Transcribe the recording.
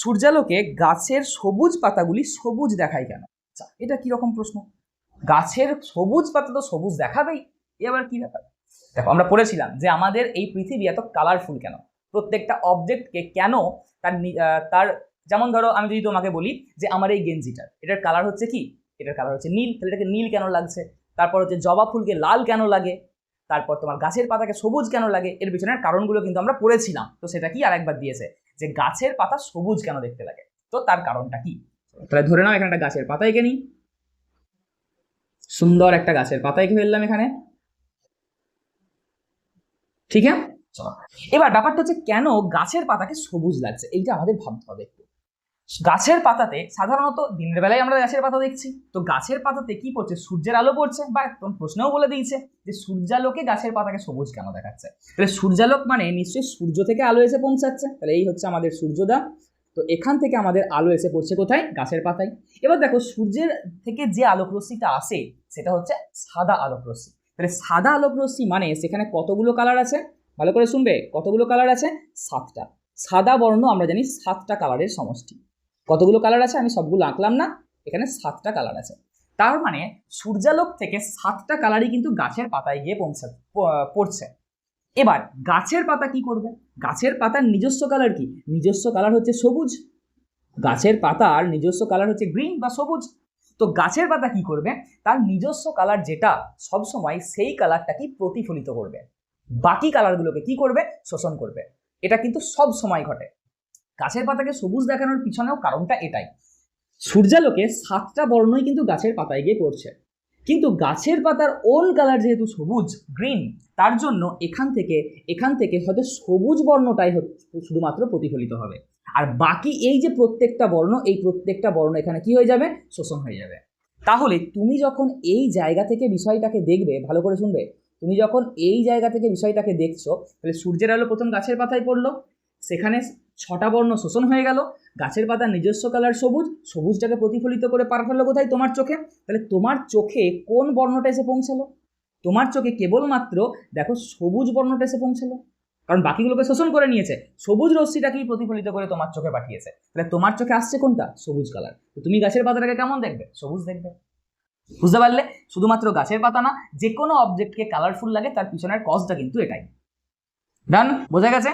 সূর্যালোকে গাছের সবুজ পাতাগুলি সবুজ দেখায় কেন? আচ্ছা এটা কি রকম প্রশ্ন? গাছের সবুজ পাতা তো সবুজ দেখাবেই, এ আবার কি ব্যাপার? দেখো, আমরা পড়েছিলাম যে আমাদের এই পৃথিবী এত কালারফুল কেন? প্রত্যেকটা অবজেক্টকে কেন তার তার, যেমন ধরো আমি যদি তোমাকে বলি যে আমার এই গেঞ্জিটার এটার কালার হচ্ছে কি? এটার কালার হচ্ছে নীল, তাহলে এটাকে নীল কেন লাগছে? তারপর হচ্ছে জবা ফুলকে লাল কেন লাগে? তারপর তোমার গাছের পাতাকে সবুজ কেন লাগে? এর পিছনের কারণগুলো কিন্তু আমরা পড়েছিলাম। তো সেটা কি আরেকবার দিয়েছে? যে গাছের পাতা সবুজ কেন দেখতে লাগে? তো তার কারণটা কি? তাহলে ধরে নাও এখানে একটা গাছের পাতা এঁকে নিই। সুন্দর একটা গাছের পাতা এঁকে ফেললাম এখানে। ঠিক আছে? এবার ব্যাপারটা হচ্ছে কেন গাছের পাতাকে সবুজ লাগছে? এইটা আমাদের ভাবতে হবে একটু। গাছের পাতাতে সাধারণত দিনের বেলায় আমরা গাছের পাতা দেখছি। তো গাছের পাতাতে কি পড়ছে? সূর্যের আলো পড়ছে বা একদম প্রশ্নও বলে দিয়েছে যে সূর্যালোকে গাছের পাতাকে সবুজ কেন দেখাচ্ছে? তাহলে সূর্যালোক মানে নিশ্চয়ই সূর্য থেকে আলো এসে পৌঁছাচ্ছে। তাহলে এই হচ্ছে আমাদের সূর্যদা তো এখান থেকে আমাদের আলো এসে পড়ছে কোথায়? গাছের পাতায়। এবার দেখো, সূর্যের থেকে যে আলোক রশ্মিটা আসে, সেটা হচ্ছে সাদা আলোক রশ্মি তাহলে সাদা আলোক রশ্মি মানে সেখানে কতগুলো কালার আছে? ভালো করে শুনবে, কতগুলো কালার আছে? সাতটা। সাদা বর্ণ আমরা জানি সাতটা কালারের সমষ্টি। কতগুলো কালার আছে? আমি সবগুলো আঁকলাম না। এখানে সাতটা কালার আছে। তার মানে সূর্যালোক থেকে সাতটা কালারই কিন্তু গাছের পাতায় গিয়ে পৌঁছা পড়ছে। এবার গাছের পাতা কি করবে? গাছের পাতার নিজস্ব কালার কি? নিজস্ব কালার হচ্ছে সবুজ। গাছের পাতার নিজস্ব কালার হচ্ছে গ্রিন বা সবুজ। তো গাছের পাতা কি করবে? তার নিজস্ব কালার যেটা সবসময় সেই কালারটাকে প্রতিফলিত করবে। বাকি কালারগুলোকে কি করবে? শোষণ করবে। এটা কিন্তু সব সময় ঘটে। গাছের পাতাকে সবুজ দেখানোর পিছনেও কারণটা এটাই। সূর্যালোকে সাতটা বর্ণই কিন্তু গাছের পাতায় গিয়ে পড়ছে। কিন্তু গাছের পাতার ওন কালার যেহেতু সবুজ, গ্রিন, তার জন্য এখান থেকে এখান থেকে হয়তো সবুজ বর্ণটাই শুধুমাত্র প্রতিফলিত হবে। আর বাকি এই যে প্রত্যেকটা বর্ণ, এই প্রত্যেকটা বর্ণ এখানে কি হয়ে যাবে? শোষণ হয়ে যাবে। তাহলে তুমি যখন এই জায়গা থেকে বিষয়টাকে দেখবে, ভালো করে শুনবে, তুমি যখন এই জায়গা থেকে বিষয়টাকে দেখছ, তাহলে সূর্যের আলো প্রথম গাছের পাতায় পড়ল সেখানে ছটা বর্ণ শোষণ হয়ে গেল। গাছের পাতার নিজস্ব কালার সবুজ, সবুজটাকে প্রতিফলিত করে পার ফেলল কোথায়? তোমার চোখে। তাহলে তোমার চোখে কোন বর্ণটা এসে পৌঁছালো? তোমার চোখে কেবলমাত্র দেখো সবুজ বর্ণটা এসে পৌঁছালো। কারণ বাকিগুলোকে শোষণ করে নিয়েছে। সবুজ রশ্মিটাকেই প্রতিফলিত করে তোমার চোখে পাঠিয়েছে। তাহলে তোমার চোখে আসছে কোনটা? সবুজ কালার তো তুমি গাছের পাতাটাকে কেমন দেখবে? সবুজ দেখবে। বুঝতে পারলে? শুধুমাত্র গাছের পাতা না যে কোনো অবজেক্টকে কালারফুল লাগে, তার পিছনের কজটা কিন্তু এটাই। ডান বোঝা গেছে?